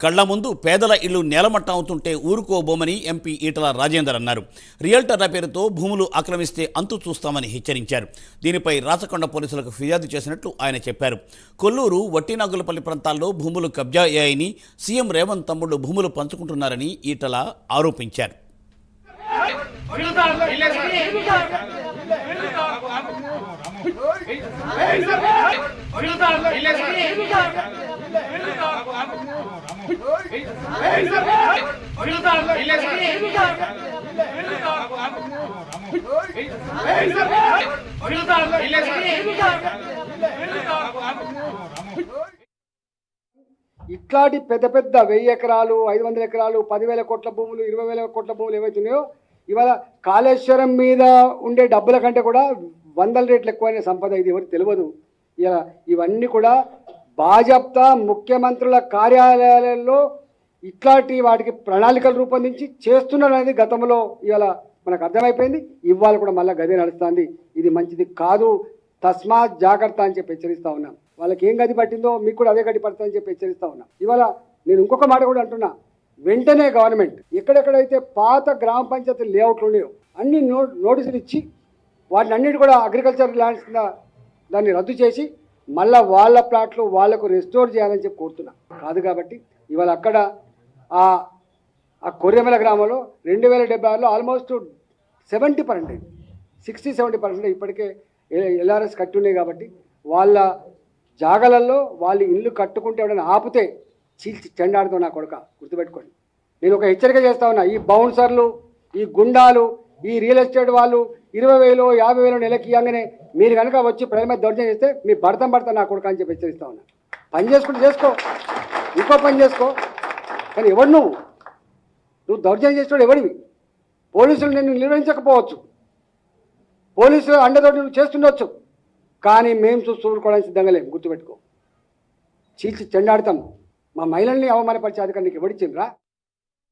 కళ్ళ ముందు పేదల ఇళ్ళు నేలమట్టం అవుతుంటే ఊరుకోబోమని ఎంపీ ఈటల రాజేందర్ అన్నారు రియల్టర్ల పేరుతో భూములు ఆక్రమిస్తే అంతు చూస్తామని హెచ్చరించారు దీనిపై రాచకొండ పోలీసులకు ఫిర్యాదు చేసినట్లు ఆయన చెప్పారు కొల్లూరు వట్టినాగులపల్లి ప్రాంతాల్లో భూములు కబ్జా అయ్యాయని సీఎం రేవంత్ తమ్ముడు భూములు పంచుకుంటున్నారని ఈటల ఆరోపించారు ఇట్లాంటి పెద్ద పెద్ద వెయ్యి ఎకరాలు ఐదు వందల ఎకరాలు పదివేల కోట్ల భూములు ఇరవై వేల కోట్ల భూములు ఏవైతున్నాయో ఇవాళ కాళేశ్వరం మీద ఉండే డబ్బుల కంటే కూడా వందల రేట్లు ఎక్కువైన సంపద ఇది ఎవరికి తెలియదు. ఇలా ఇవన్నీ కూడా భాజప్తా ముఖ్యమంత్రుల కార్యాలయాలలో ఇట్లాంటి వాటికి ప్రణాళికలు రూపొందించి చేస్తున్నారనేది గతంలో ఇవాళ మనకు అర్థమైపోయింది. ఇవాళ కూడా మళ్ళీ గదే నడుస్తుంది. ఇది మంచిది కాదు. తస్మాత్ జాగ్రత్త అని చెప్పి హెచ్చరిస్తా ఉన్నాం. వాళ్ళకి ఏం గది పట్టిందో మీకు కూడా అదే గది పడుతుందని చెప్పి హెచ్చరిస్తా ఉన్నాం. ఇవాళ నేను ఇంకొక మాట కూడా అంటున్నా. వెంటనే గవర్నమెంట్ ఎక్కడెక్కడైతే పాత గ్రామ పంచాయతీ లేఅవుట్లు ఉన్నాయో అన్ని నో నోటీసులు ఇచ్చి వాటిని అన్నిటి కూడా అగ్రికల్చర్ ల్యాండ్స్ కింద దాన్ని రద్దు చేసి మళ్ళా వాళ్ళ ప్లాట్లు వాళ్ళకు రెస్టోర్ చేయాలని చెప్పి కోరుతున్నా. కాదు కాబట్టి ఇవాళ అక్కడ ఆ ఆ కొర్రెమల గ్రామంలో రెండు వేల డెబ్బై ఆరులో almost seventy percent sixty seventy percent ఇప్పటికే ఎల్ఆర్ఎస్ కట్టి ఉన్నాయి కాబట్టి వాళ్ళ జాగలల్లో వాళ్ళు ఇల్లు కట్టుకుంటే ఎవడైనా ఆపితే చీల్చి చెండాడుతావు నా కొడుక గుర్తుపెట్టుకోండి. నేను ఒక హెచ్చరిక చేస్తా ఉన్నా ఈ బౌన్సర్లు ఈ గుండాలు ఈ రియల్ ఎస్టేట్ వాళ్ళు ఇరవై వేలు యాభై వేలు నెలకి ఇవ్వగానే మీరు కనుక వచ్చి ప్రజల మీద దౌర్జన్యం చేస్తే మీ భర్తం భర్త నా కొడుకు అని చెప్పి హెచ్చరిస్తా ఉన్నా. పని చేసుకుంటే చేసుకో. ఇంకో పని చేసుకో. కానీ ఎవడు నువ్వు? నువ్వు దౌర్జన్యం చేసేవాడు ఎవడివి? పోలీసులు నిన్ను నిర్వహించకపోవచ్చు. పోలీసులు అండతోటి నువ్వు చేస్తుండొచ్చు. కానీ మేము చూసి చూడుకోవడానికి సిద్ధంగా లేము. గుర్తుపెట్టుకో. చీల్చి చెండాడతాము మా మహిళల్ని అవమానపరిచే అధికారం నీకు ఎవడిచ్చిండ్రా